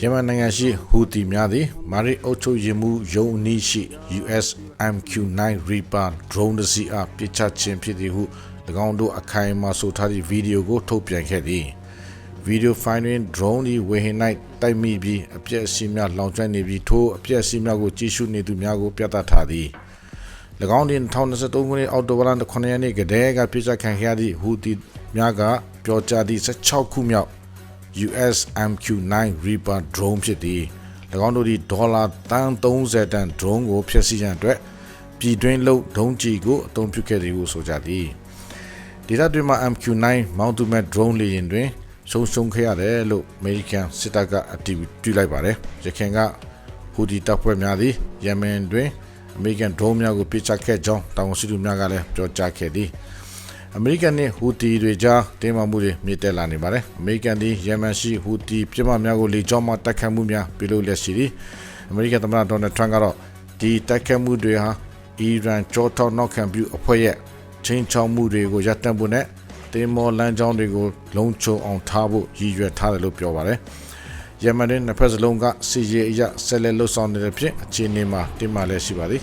ယမန်နိုင်ငံရှိဟူတီများသည်မာရီအုပ်ချုပ်ရေးမှုယုံအနီးရှိ US MQ9 Reaper drone တစ်စီးအားပစ်ချခြင်းဖြစ်သည်ဟု၎င်းတို့အခိုင်အမာဆိုထားသည့်ဗီဒီယိုကိုထုတ်ပြန်ခဲ့သည်ဗီဒီယိုဖိုင်တွင် drone သည်ဝေဟင်၌တိုက်မိပြီးအပြည့်အစုံများလောင်ကျွမ်းနေပြီးထိုအပြည့်အစုံများကိုကြည့်ရှုနေသူများကိုပြသထားသည်၎င်းတင်2023ခုနှစ်အောက်တိုဘာလ9ရက်နေ့ကတည်းကပြစ်ချခံခဲ့ရသည့်ဟူတီများကပြောကြားသည့်16ခုမြောက် US MQ9 Reaper drone ဖြစ်သည်၎င်းတို့သည်ဒေါ်လာတန်30တန် drone ကိုဖျက်ဆီးရန်အတွက်ပြည်တွင်းလုံဒုံးကျည်ကိုအသုံးပြုခဲ့သည်ဟုဆိုကြသည်ဒေတာတွေမှာ MQ9 မောင်းသူမဲ့ drone လေယာဉ်တွင်ဆုံးရှုံးခဲ့ရတယ်လို့ American စစ်တပ်ကအတည်ပြုလိုက်ပါတယ်ရခိုင်ကဟူဒီတပ်ဖွဲ့များသည်ယမန်တွင်အမေရိကန် drone များကိုပစ်ချခဲ့ကြောင်းတာဝန်ရှိသူများကလည်းပြောကြားခဲ့သည် အမေရိကန်နှင့်ဟူတီတွေကြားတင်းမာမှုတွေမြင့်တက်လာနေပါတယ်အမေရိကန်သည်ယမန်ရှိဟူတီပြည်မများကိုလေကြောင်းမှတိုက်ခတ်မှုများပြုလုပ်လက်ရှိသည်အမေရိကန်သမ္မတဒေါ်နယ်ထရန့်ကတော့ဒီတိုက်ခတ်မှုတွေဟာအီရန်ကြောထောက်နောက်ခံပြုအဖွဲ့ရဲ့ချင်းချောက်မှုတွေကိုရပ်တန့်ဖို့နဲ့တင်မော်လမ်းကြောင်းတွေကိုလုံခြုံအောင်ထားဖို့ရည်ရွယ်ထားတယ်လို့ပြောပါတယ်ယမန်တွင်နှစ်ဖက်စလုံးကစီရေးအရဆက်လက်လှုပ်ဆောင်နေတဲ့ဖြင့်အခြေအနေမှာတင်မာလည်းရှိပါသည်